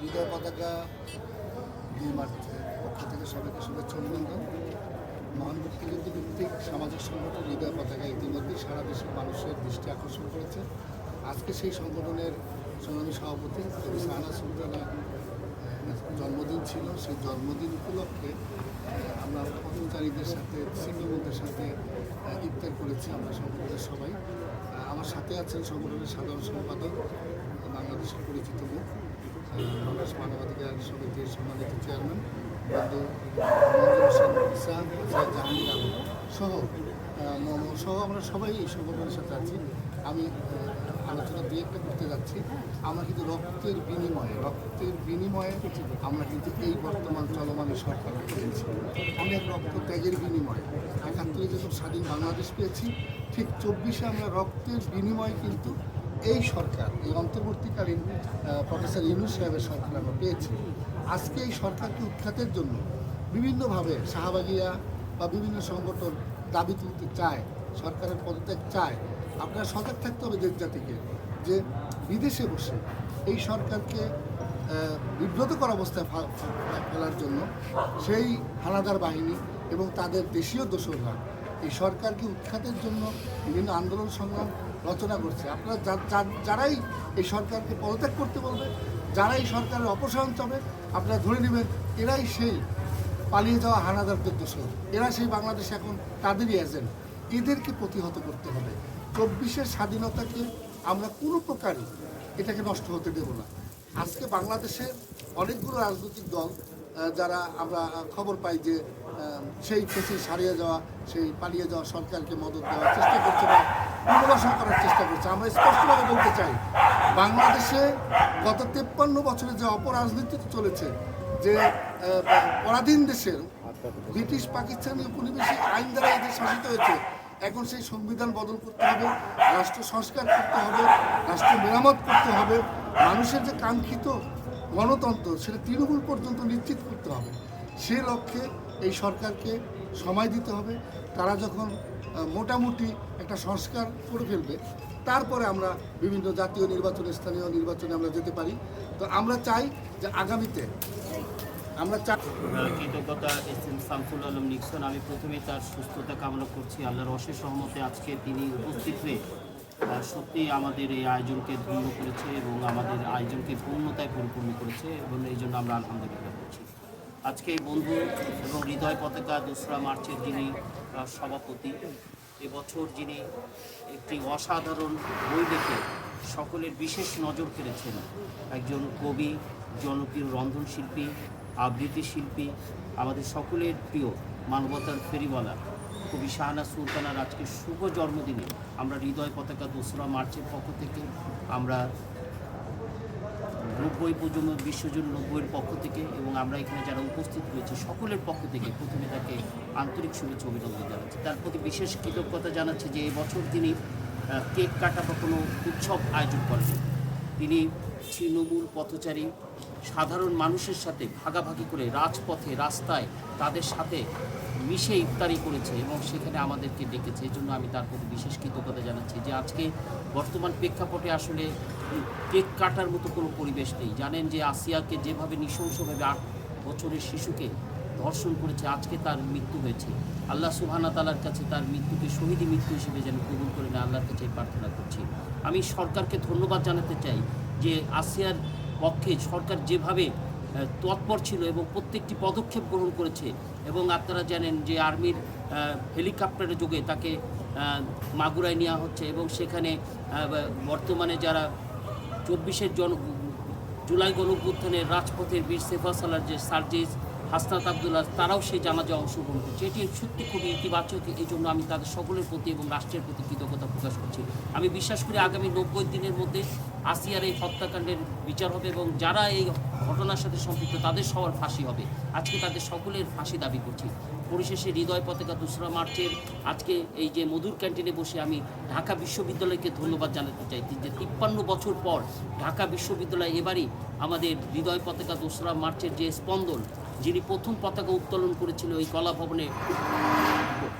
হৃদয় পতাকা মার্চের পক্ষ থেকে সবাইকে শুভেচ্ছা অভিনন্দন। মহান মুক্তিযুদ্ধ ভিত্তিক সামাজিক সংগঠন হৃদয় পতাকা ইতিমধ্যে সারা দেশের মানুষের দৃষ্টি আকর্ষণ করেছে। আজকে সেই সংগঠনের সংগ্রামী সভাপতি কবি সাহানা সুলতানা জন্মদিন ছিল। সেই জন্মদিন উপলক্ষে আমরা কর্মচারীদের সাথে সিঙ্গবন্ধের সাথে ইফতার করেছি আমরা সংগঠনের সবাই। আমার সাথে আছেন সংগঠনের সাধারণ সম্পাদক, বাংলাদেশের পরিচিত মুখ বাংলাদেশ মানবাধিকার সমিতির সম্মানিত চেয়ারম্যান বন্ধু সহ সহ আমরা সবাই এই সংগঠনের সাথে আছি। আমি আলোচনা দিয়ে একটা করতে যাচ্ছি। আমরা কিন্তু রক্তের বিনিময়ে রক্তের বিনিময়ে আমরা কিন্তু এই বর্তমান চলমান সরকার পেয়েছি। অনেক রক্ত ত্যাগের বিনিময়ে। একাত্তরে যখন স্বাধীন বাংলাদেশ পেয়েছি, ঠিক চব্বিশে আমরা রক্তের বিনিময়ে কিন্তু এই সরকার, এই অন্তর্বর্তীকালীন প্রফেসর ইউনুস সাহেবের সরকার আমরা পেয়েছি। আজকে এই সরকারকে উৎখাতের জন্য বিভিন্নভাবে শাহবাগিয়া বা বিভিন্ন সংগঠন দাবি তুলতে চায়, সরকারের পদত্যাগ চায়। আপনারা সজাগ থাকতে হবে দেশ জাতিকে যে বিদেশে বসে এই সরকারকে বিব্রতকর অবস্থায় ফেলার জন্য সেই হানাদার বাহিনী এবং তাদের দেশীয় দোসররা এই সরকারকে উৎখাতের জন্য বিভিন্ন আন্দোলন সংগ্রাম রচনা করছে। আপনারা যারাই এই সরকারকে পদত্যাগ করতে বলবে, যারাই সরকারের অপসারণ চাবে, আপনারা ধরে নেবেন এরাই সেই পালিয়ে যাওয়া হানাদারদের দোষর এরা সেই বাংলাদেশে এখন তাদেরই এজেন্ট এদেরকে প্রতিহত করতে হবে। চব্বিশের স্বাধীনতাকে আমরা কোনো প্রকারই এটাকে নষ্ট হতে দেব না। আজকে বাংলাদেশের অনেকগুলো রাজনৈতিক দল যারা আমরা খবর পাই যে সেই থেকে সারিয়ে যাওয়া, সেই পালিয়ে যাওয়া সরকারকে মদত দেওয়ার চেষ্টা করছে বা পুনর্বাসন করার চেষ্টা করছে। আমরা স্পষ্টভাবে বলতে চাই, বাংলাদেশে গত তেপ্পান্ন বছরে যে অপরাজনীতি চলেছে, যে পরাধীন দেশের ব্রিটিশ পাকিস্তানি উপনিবেশিক আইন দ্বারা এদের শাসিত হয়েছে, এখন সেই সংবিধান বদল করতে হবে, রাষ্ট্র সংস্কার করতে হবে, রাষ্ট্র মেরামত করতে হবে, মানুষের যে কাঙ্ক্ষিত গণতন্ত্র, সেটা তৃণমূল পর্যন্ত নিশ্চিত করতে হবে। সে লক্ষ্যে এই সরকারকে সময় দিতে হবে। তারা যখন মোটামুটি একটা সংস্কার করে ফেলবে, তারপরে আমরা বিভিন্ন জাতীয় নির্বাচনে, স্থানীয় নির্বাচনে আমরা যেতে পারি। তো আমরা চাই যে আগামীতে আমরা চাই কৃতজ্ঞতা S M Shamsul Alam Nixon. আমি প্রথমে তার সুস্থতা কামনা করছি। আল্লাহর অশেষ সহমতে আজকে তিনি উপস্থিত হয়ে সত্যি আমাদের এই আয়োজনকে ধন্য করেছে এবং আমাদের আয়োজনকে পূর্ণতায় পরিপূর্ণ করেছে এবং এই জন্য আমরা আলহামদুলিল্লাহ করছি। আজকে বন্ধু এবং হৃদয় পতাকা দোসরা মার্চের যিনি সভাপতি, এবছর যিনি একটি অসাধারণ বই লিখে সকলের বিশেষ নজর কেড়েছেন, একজন কবি, জনপ্রিয় রন্ধনশিল্পী আবৃত্তি শিল্পী, আমাদের সকলের প্রিয় মানবতার ফেরিওয়ালা। কবি শাহানা সুলতানার আজকে শুভ জন্মদিনে আমরা হৃদয় পতাকা দোসরা মার্চের পক্ষ থেকে আমরা নব্বই প্রজন্ম বিশ্বজন নব্বইয়ের পক্ষ থেকে এবং আমরা এখানে যারা উপস্থিত রয়েছে সকলের পক্ষ থেকে প্রথমে তাকে আন্তরিক শুভেচ্ছা অভিনন্দন জানাচ্ছি। তার প্রতি বিশেষ কৃতজ্ঞতা জানাচ্ছে যে এবছর তিনি কেক কাটা বা কোনো উৎসব আয়োজন করেন তিনি তৃণমূল পথচারী, সাধারণ মানুষের সাথে ভাগাভাগি করে রাজপথে, রাস্তায় তাদের সাথে মিশে ইফতারি করেছে এবং সেখানে আমাদেরকে ডেকেছে। এই জন্য আমি তার প্রতি বিশেষ কৃতজ্ঞতা জানাচ্ছি যে আজকে বর্তমান প্রেক্ষাপটে আসলে কেক কাটার মতো কোনো পরিবেশ নেই। জানেন যে আসিয়াকে যেভাবে নৃশংসভাবে আট বছরের শিশুকে ধর্ষণ করেছে, আজকে তার মৃত্যু হয়েছে। আল্লাহ সুহানা তালার কাছে তার মৃত্যুকে শহীদি মৃত্যু হিসেবে যেন কবুল করে না আল্লাহর কাছে প্রার্থনা করছি। আমি সরকারকে ধন্যবাদ জানাতে চাই যে আসিয়ার পক্ষে সরকার যেভাবে তৎপর ছিল এবং প্রত্যেকটি পদক্ষেপ গ্রহণ করেছে। এবং আপনারা জানেন যে আর্মির হেলিকপ্টারের যোগে তাকে মাগুরায় নেওয়া হচ্ছে এবং সেখানে বর্তমানে যারা চব্বিশের জন, জুলাই গণঅভ্যুত্থানের রাজপথের বীর সেফা সালার যে সার্জিস হাসনাত আবদুল্লাহ, তারাও সেই জানাজা অংশগ্রহণ করছে। এটি সত্যি খুবই ইতিবাচক, এই জন্য আমি তাদের সকলের প্রতি এবং রাষ্ট্রের প্রতি কৃতজ্ঞতা প্রকাশ করছি। আমি বিশ্বাস করি আগামী নব্বই দিনের মধ্যে আসিয়ার এই হত্যাকাণ্ডের বিচার হবে এবং যারা এই ঘটনার সাথে সম্পৃক্ত, তাদের সবার ফাঁসি হবে। আজকে তাদের সকলের ফাঁসি দাবি করছি। পরিশেষে হৃদয় পতাকা দোসরা মার্চের আজকে এই যে মধুর ক্যান্টিনে বসে আমি ঢাকা বিশ্ববিদ্যালয়কে ধন্যবাদ জানাতে চাই। যে তিপ্পান্ন বছর পর ঢাকা বিশ্ববিদ্যালয় এবারই আমাদের হৃদয় পতাকা দোসরা মার্চের যে স্পন্দন যিনি প্রথম পতাকা উত্তোলন করেছিল এই কলা ভবনে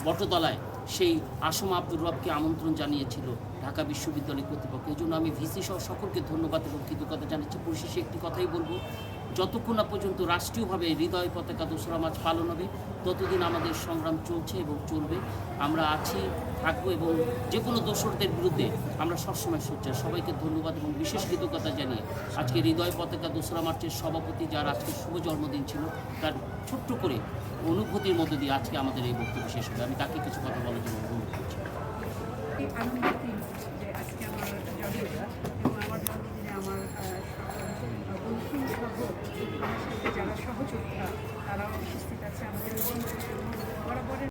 বটতলায়, সেই আসম আব্দুর রবকে আমন্ত্রণ জানিয়েছিল ঢাকা বিশ্ববিদ্যালয় কর্তৃপক্ষ। এই জন্য আমি ভিসি সহ সকলকে ধন্যবাদ এবং কৃতজ্ঞতা জানাচ্ছি। পরিশেষে একটি কথাই বলব যতক্ষণ না পর্যন্ত রাষ্ট্রীয়ভাবে হৃদয় পতাকা দোসরা মাছ পালন হবে, ততদিন আমাদের সংগ্রাম চলছে এবং চলবে। আমরা আছি, থাকব এবং যে কোনো দোসরদের বিরুদ্ধে আমরা সবসময় সোচ্চার। সবাইকে ধন্যবাদ এবং বিশেষ কৃতজ্ঞতা জানিয়ে আজকে হৃদয় পতাকা দোসরা মার্চের সভাপতি যার আজকে শুভ জন্মদিন ছিল, তার ছোট্ট করে অনুভূতির মধ্যে দিয়ে আজকে আমাদের এই বক্তব্য শেষ হবে আমি তাকে কিছু কথা বলার জন্য অনুরোধ করছি।